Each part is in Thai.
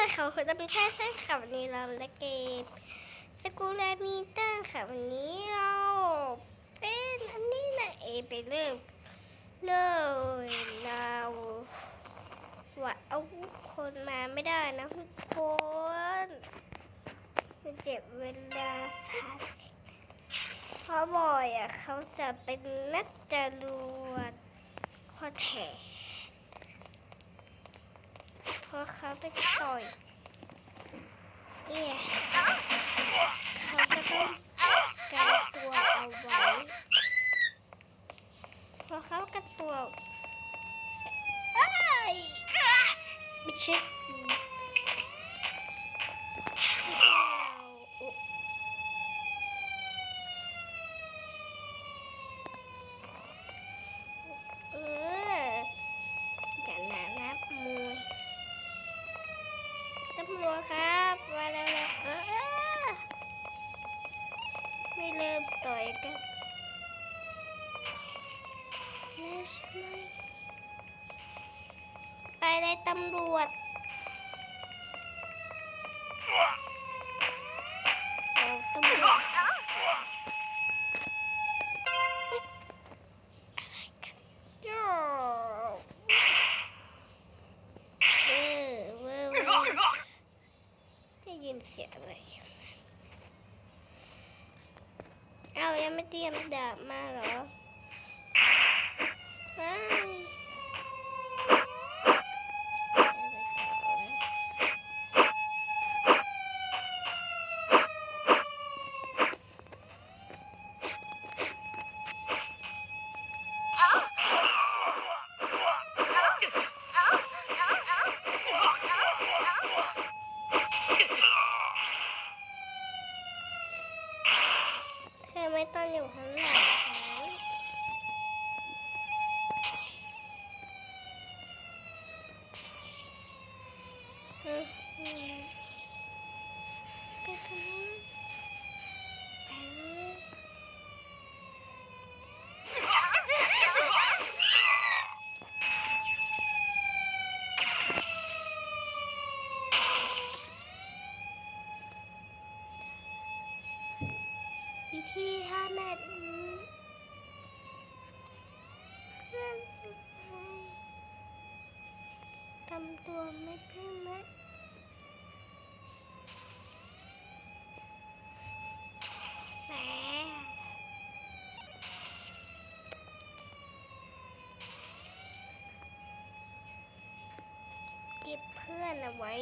วัสดีค่ะคุณตำรวจใช่ใช่ค่ะวันนี้เราเล่นเกมสกูลแลมีเตอร์ค่ะวันนี้เราเป็นอันนี้นะเอไปเริ่มเลยเราว่าเอาคนมาไม่ได้นะทุกคนมันเจ็บเวลาสามสิบเพราะบอยอะเขาจะเป็นนักจรวดข้อแถ พราะเขาไปต่อยเนี่ยเขาจะต้องกันตัวเอาไว้พอเขากันตัวไอ้ไม่เช่เออจะนานับมวย ตำรวครับ มาแล้วนะไม่เริ่มต่อยกันแล้วใช่ไหมไปเลยตำรวจเอาตำรวจอะไรกันโย่เออเว้ยเว้ย ได้ กันเลยงอะไรอยู่นั่นเอายังไม่เตรียมดาบมาเหรอไม่เอาไปก่อนนะเธอไม่ต้องอยู่ข้างหลังฉันอืมอืมไปตรงนู้นไปเลยวิธีทำแบบนี้เพื่อนไม่ ทำตัวไม่เพื่อนไหมแหมเก็บเพื่อนเอาไว้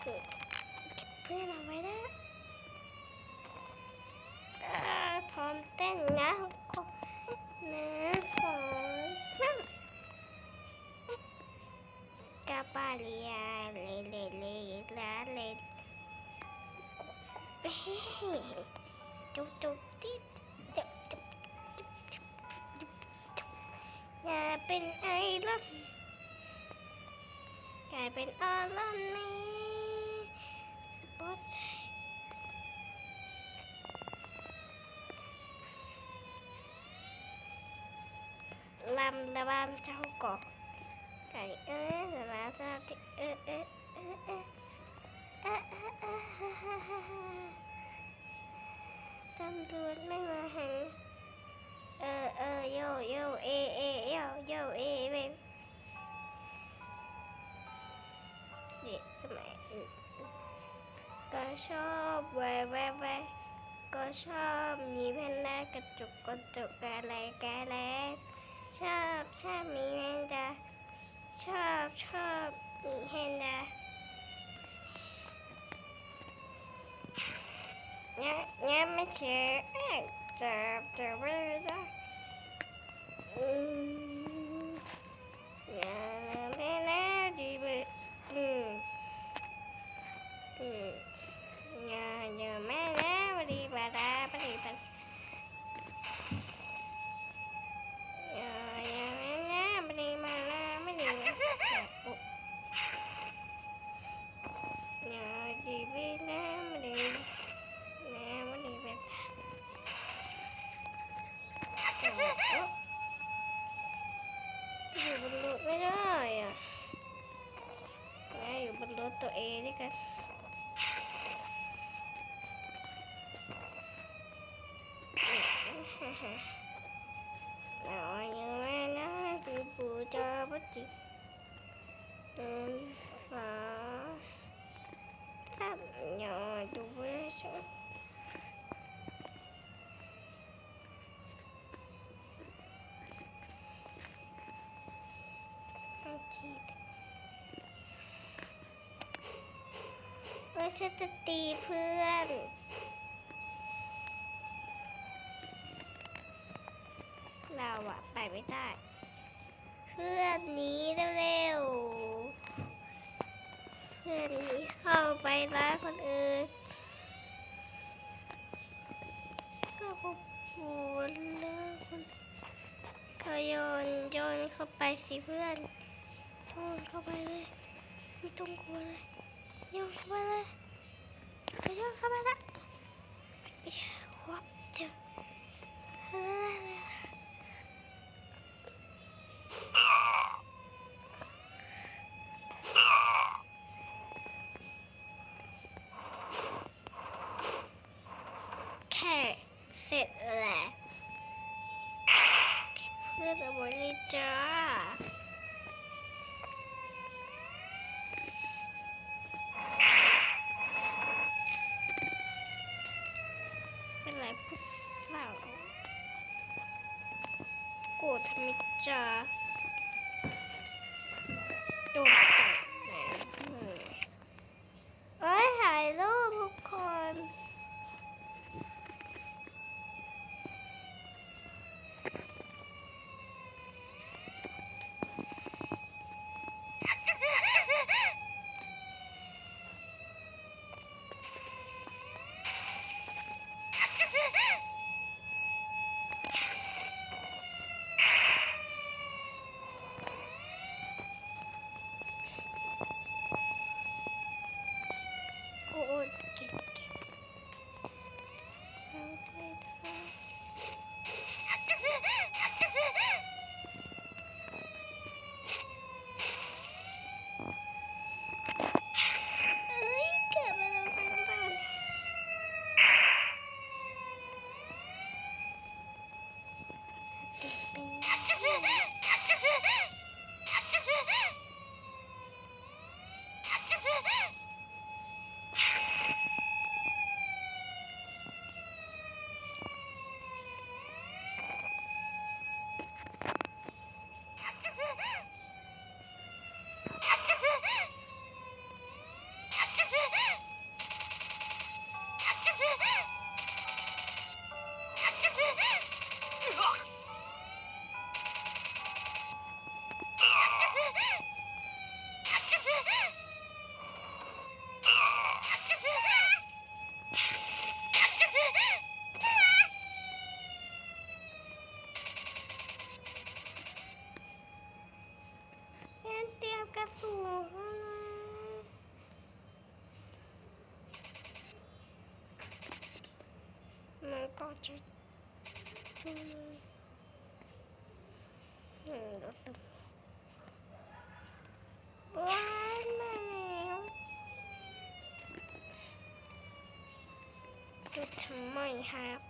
เก็บเพื่อนเอาไว้นะอ่าพร้อมเต้นนะทุกคนหนึ่งสองสามกาปาเลียเลเลเลลาเลเฮ้ จุ๊บจุ๊บจิ๊บจุ๊บจุบจุบจุบจุบจุบอย่าเป็นไอรอนกลายเป็นออลอนนี่โอ๊ยลำระบำเจ้าเกาะไก่เอ้ยระสาธิเอ้ยเอ้ยเอ้ยเอ้ย ตำรวจไม่มาหา เออเออโยโยเอเอโยโยเอเว้ยเด็กสมัยก็ชอบแวะแวะแวะก็ชอบมีแพนด้ากระจุกกระจุกอะไรกะแลชอบชอบมีแพนด้าชอบชอบมีแพนด้า yeah Dr. Rosa. ตัวเองด้วยกันเราอย่างแม่น่าจะปูจาปจิเดินฟ้าสับหยอดูเพื่อชมโอเคว่า ฉันจะตีเพื่อน เราอะไปไม่ได้ เพื่อนหนี้เร็วๆ เพื่อนหนี้เข้าไปร้านคนอื่น ก็ขบวนเลิกคนก็โยนโยนเข้าไปสิเพื่อนโยนเข้าไปเลย ไม่ต้องกลัวเลย โยนเข้าไปเลยก็โยนเข้าไปละไปควับเจอแค่เสร็จและแค่เพื่อนเอาไว้เลยจ้าป็นไรผู้สาวโกรธทำไม จะโดนจับแหมเอ้ยถ่ายรูปทุกคน โอ้ยเก่งเก่งเอาไปทำเอ้ยเกิดมาแล้วกันบ้านงั้นเตรียมกระสุนมันก็จะอืมอืมรถตึก ว้ายมาแล้วจะทำไมครับ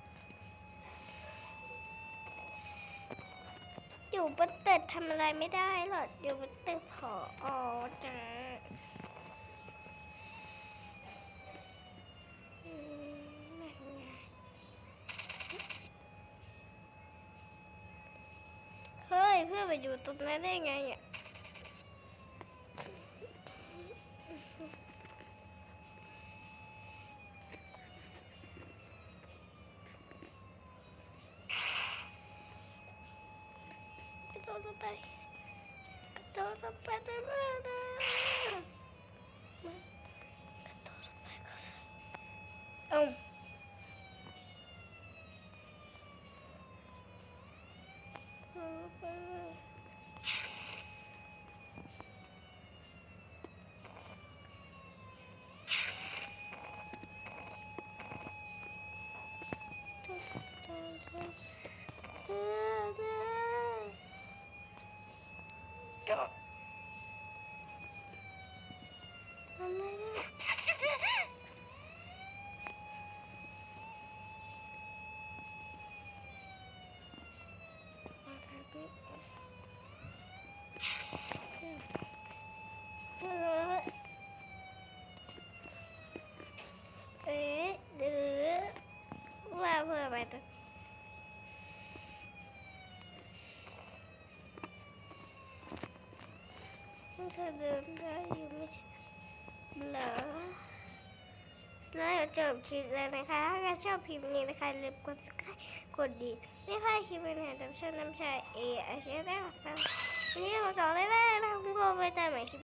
อยู่บนตึกทำอะไรไม่ได้หรอกอยู่บนตึกผออจ้าอืมไม่ทำงานเฮ้ยเพื่อนไปอยู่ตรงนั้นได้ไงอะกระโดดลงไปกระโดดลงไปได้ไหมนะมากระโดดลงไปก่อนเอ้าเอาไปเลยทุกท่านทุกเพื่อนนะ เธอเดินได้อยู่ไม่ใช่เหรอแล้วเดี๋ยวจบคลิปแล้วนะคะถ้าใครชอบคลิปนี้นะคะลืมกดกดดีไม่พลาดคลิปใหม่ๆจากช่องน้ำชาเออาชีพได้ค่ะวันนี้เราต่อเลยได้นะคะคุณผู้ชมไปเจอกันใหม่คลิป